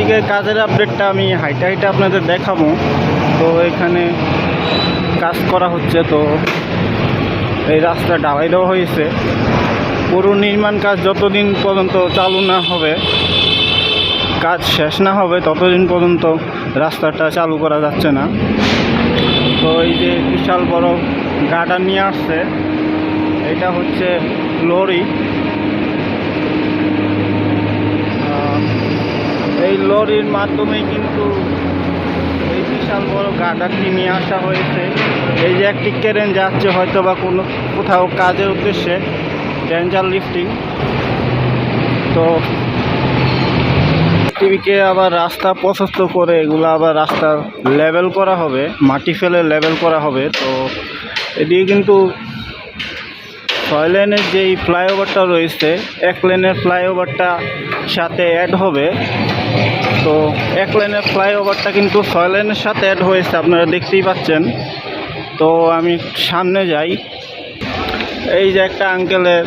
এদিকে কাজের আপডেটটা আমি হাইটা হাইটা আপনাদের দেখাবো। তো এখানে কাজ করা হচ্ছে, তো এই রাস্তা ঢালাই দেওয়া হয়েছে। পুরো নির্মাণ কাজ যতদিন পর্যন্ত চালু না হবে, কাজ শেষ না হবে, ততদিন পর্যন্ত রাস্তাটা চালু করা যাচ্ছে না। তো এই যে বিশাল বড় গাডা নিয়ে আসছে, এটা হচ্ছে লরি আহ, এই লরির মাধ্যমে কিন্তু এই বিশাল বড় গাডারটি নিয়ে আসা হয়েছে। এই যে একটি কেরেন যাচ্ছে হয়তো বা কোনো কোথাও কাজের উদ্দেশ্যে, ডেঞ্জার লিফটিং। তো টিভিকে আবার রাস্তা প্রশস্ত করে এগুলো আবার রাস্তার লেভেল করা হবে, মাটি ফেলে লেভেল করা হবে। তো এদিকে কিন্তু ছয় লেনের যেই ফ্লাইওভারটা রয়েছে, এক লেনের ফ্লাইওভারটা সাথে অ্যাড হবে। তো এক লাইনের ফ্লাইওভারটা কিন্তু ছয় লেনের সাথে অ্যাড হয়েছে, আপনারা দেখতেই পাচ্ছেন। তো আমি সামনে যাই। এই যে একটা আঙ্কেলের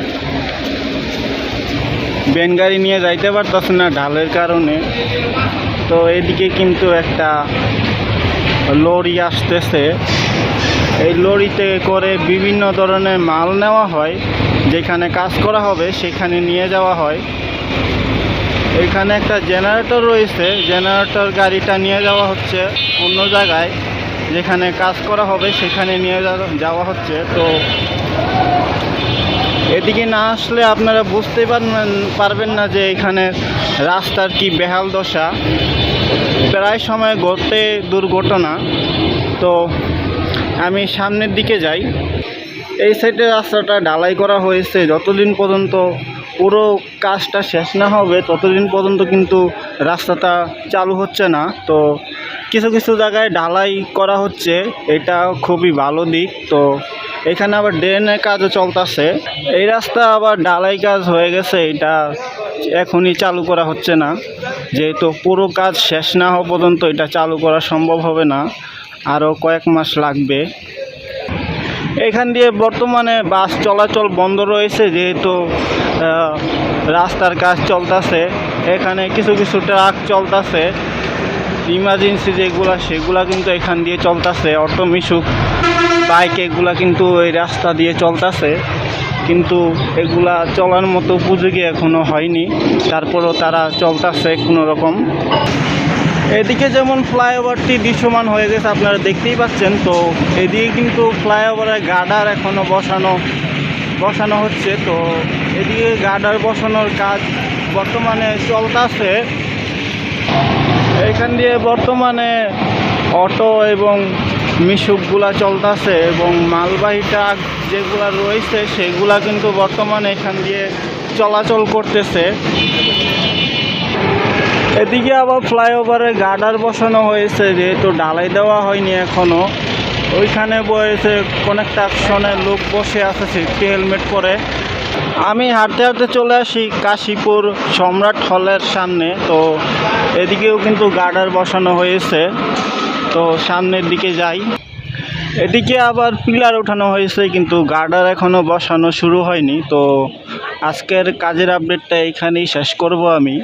বেন গাড়ি নিয়ে যাইতে পারতেছে না ঢালের কারণে। তো এদিকে কিন্তু একটা লরি আসতেছে। এই লরিতে করে বিভিন্ন ধরনের মাল নেওয়া হয়। যেখানে কাজ করা হবে, সেখানে নিয়ে যাওয়া হয়। এখানে একটা জেনারেটর রয়েছে। জেনারেটর গাড়িটা নিয়ে যাওয়া হচ্ছে অন্য জায়গায়। যেখানে কাজ করা হবে সেখানে নিয়ে যাওয়া- হচ্ছে। তো এদিকে না আসলে আপনারা বুঝতেই পারবেন পারবেন না যে এখানে রাস্তার কি বেহাল দশা। প্রায় সময় ঘটে দুর্ঘটনা। তো আমি সামনের দিকে যাই। এই সাইডে রাস্তাটা ঢালাই করা হয়েছে যতদিন পর্যন্ত পুরো কাজটা শেষ না হবে, ততদিন পর্যন্ত কিন্তু রাস্তাটা চালু হচ্ছে না। তো কিছু কিছু জায়গায় ঢালাই করা হচ্ছে, এটা খুবই ভালো দিক। তো এখানে আবার ড্রেনের কাজও চলতেছে। এই রাস্তা আবার ঢালাই কাজ হয়ে গেছে, এটা এখনই চালু করা হচ্ছে না। যেহেতু পুরো কাজ শেষ না হওয়া পর্যন্ত এটা চালু করা সম্ভব হবে না, আরও কয়েক মাস লাগবে। এখান দিয়ে বর্তমানে বাস চলাচল বন্ধ রয়েছে, যেহেতু রাস্তার কাজ চলতেছে, এখানে কিছু কিছু ট্রাক চলতেছে। ইমার্জেন্সি যেগুলা, সেগুলা কিন্তু এখান দিয়ে চলতেছে অটো মিশুক। বাইক এগুলা কিন্তু এই রাস্তা দিয়ে চলতেছে। কিন্তু এগুলা চলার মতো উপযোগী এখনও হয়নি। তারপরও তারা চলতেছে কোনো রকম এদিকে যেমন ফ্লাইওভারটি দৃশ্যমান হয়ে গেছে, আপনারা দেখতেই পাচ্ছেন। তো এদিকে কিন্তু ফ্লাইওভারের গার্ডার এখনও বসানো বসানো হচ্ছে, তো এদিকে গার্ডার বসানোর কাজ বর্তমানে চলতেছে এখান দিয়ে বর্তমানে অটো এবং মিশুকগুলা চলতেছে এবং মালবাহী ট্রাক যেগুলা রয়েছে, সেগুলা কিন্তু বর্তমানে এখান দিয়ে চলাচল করতেছে। এদিকে আবার ফ্লাইওভারে গার্ডার বসানো হয়েছে, যেহেতু ঢালাই দেওয়া হয়নি এখনও ওইখানে বসে কনেকট্রাকশনের লোক বসে আছে সেফটি হেলমেট পরে আমি হাঁটতে হাঁটতে চলে আসি কাশীপুর সম্রাট হলের সামনে। তো এদিকেও কিন্তু গার্ডার বসানো হয়েছে। তো সামনের দিকে যাই। এদিকে আবার পিলার ওঠানো হয়েছে, কিন্তু গার্ডার এখনও বসানো শুরু হয়নি। তো আজকের কাজের আপডেটটা এইখানেই শেষ করব আমি।